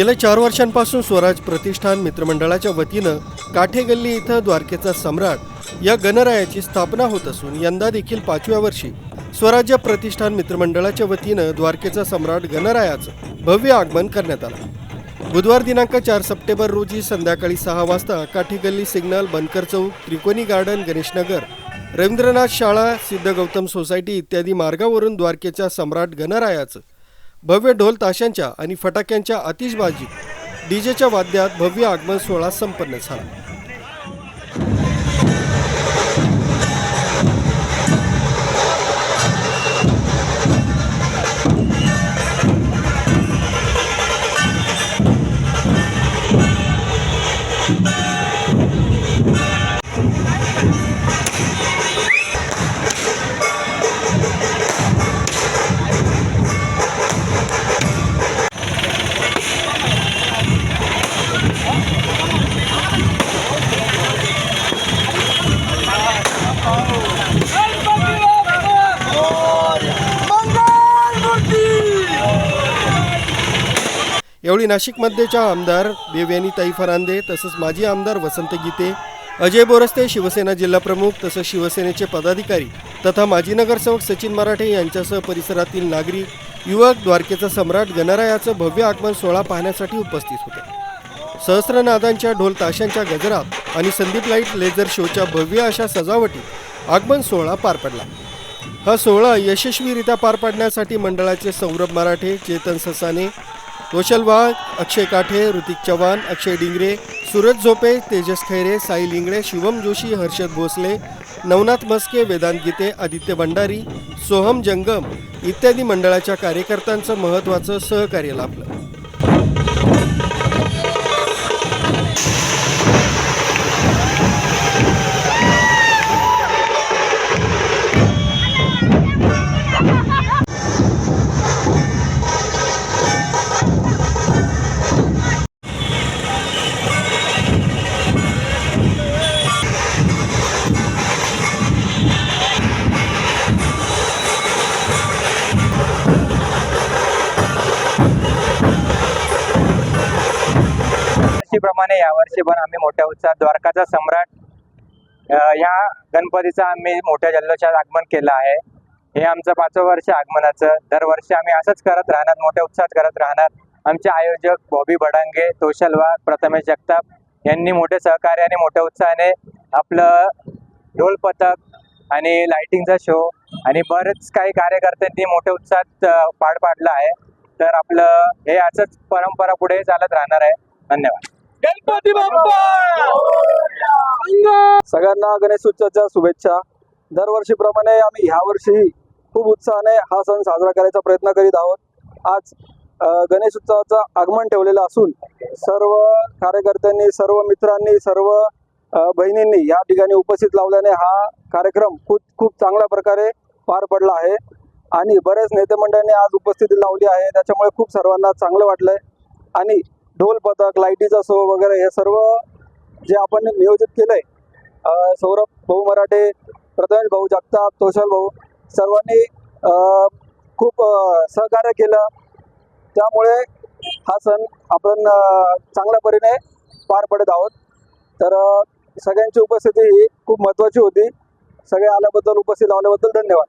गेल्या चार वर्षांपासून स्वराज प्रतिष्ठान मित्रमंडळाच्या वतीनं काठेगल्ली इथं द्वारकेचा सम्राट या गणरायाची स्थापना होत असून यंदा देखील पाचव्या वर्षी स्वराज्य प्रतिष्ठान मित्रमंडळाच्या वतीनं द्वारकेचा सम्राट गणरायाचं भव्य आगमन करण्यात आलं. बुधवार दिनांक चार सप्टेंबर रोजी संध्याकाळी सहा वाजता काठेगल्ली सिग्नल बनकर चौक त्रिकोणी गार्डन गणेशनगर रवींद्रनाथ शाळा सिद्ध गौतम सोसायटी इत्यादी मार्गावरून द्वारकेच्या सम्राट गणरायाचं भव्य ढोल ताशांच्या आणि फटाक्यांच्या आतिषबाजीत डीजेच्या वाद्यात भव्य आगमन सोहळा संपन्न झाला. यावेळी नाशिकमध्येच्या आमदार देवयानीताई फरांदे तसंच माजी आमदार वसंत गीते अजय बोरस्ते शिवसेना जिल्हाप्रमुख तसंच शिवसेनेचे पदाधिकारी तथा माजी नगरसेवक सचिन मराठे यांच्यासह परिसरातील नागरिक युवक द्वारकेचा सम्राट गणरायाचं भव्य आगमन सोहळा पाहण्यासाठी उपस्थित होते. सहस्रनादांच्या ढोल ताशांच्या गजरात आणि संदीप लाइट लेझर शोच्या भव्य अशा सजावटीत आगमन सोहळा पार पडला. हा सोहळा यशस्वीरित्या पार पाडण्यासाठी मंडळाचे सौरभ मराठे चेतन ससाने रोशल वाघ अक्षय काठे ऋतिक चव्हाण अक्षय डिंगरे सूरज झोपे तेजस खैरे साई लिंगडे शिवम जोशी हर्षद भोसले नवनाथ मस्के वेदांत गीते आदित्य भंडारी सोहम जंगम इत्यादी मंडळाच्या कार्यकर्त्यांचं महत्त्वाचं सहकार्य लाभलं. नेहमीप्रमाणे यावर्षी पण आम्ही मोठ्या उत्साहात द्वारकाचा सम्राट या गणपतीचा आम्ही मोठ्या जल्लोषात आगमन केलं आहे. हे आमचं पाचवं वर्ष आगमनाचं. दरवर्षी आम्ही असंच करत राहणार मोठ्या उत्साहात करत राहणार. आमचे आयोजक बॉबी बडांगे तोशल वाघ प्रथमेश जगताप यांनी मोठे सहकार्य आणि मोठ्या उत्साहाने आपलं ढोल पथक आणि लाइटिंगचा शो आणि बरेच काही कार्यकर्त्यांनी मोठ्या उत्साहात पाड पाडलं पाडला आहे. तर आपलं हे असंच परंपरा पुढे चालत राहणार आहे. धन्यवाद. गणपती बाप्पा! सगळ्यांना गणेश उत्सवाच्या शुभेच्छा. दरवर्षीप्रमाणे आम्ही ह्या वर्षी खूप उत्साहाने हा सण साजरा करायचा प्रयत्न करीत आहोत. आज गणेश उत्सवाचं आगमन ठेवलेलं असून सर्व कार्यकर्त्यांनी सर्व मित्रांनी सर्व बहिणींनी या ठिकाणी उपस्थित लावल्याने हा कार्यक्रम खूप खूप चांगल्या प्रकारे पार पडला आहे. आणि बरेच नेते मंडळांनी आज उपस्थिती लावली आहे त्याच्यामुळे खूप सर्वांना चांगलं वाटलंय. आणि ढोल पथक लाईटीचा शो वगैरे हे सर्व जे आपण नियोजित केलंय आहे सौरभ भाऊ मराठे प्रथमेश भाऊ जगताप तोशल भाऊ सर्वांनी खूप सहकार्य केलं. त्यामुळे हा सण आपण चांगल्या परीने पार पडत आहोत. तर सगळ्यांची उपस्थिती ही खूप महत्त्वाची होती. सगळे आल्याबद्दल उपस्थित लावल्याबद्दल धन्यवाद.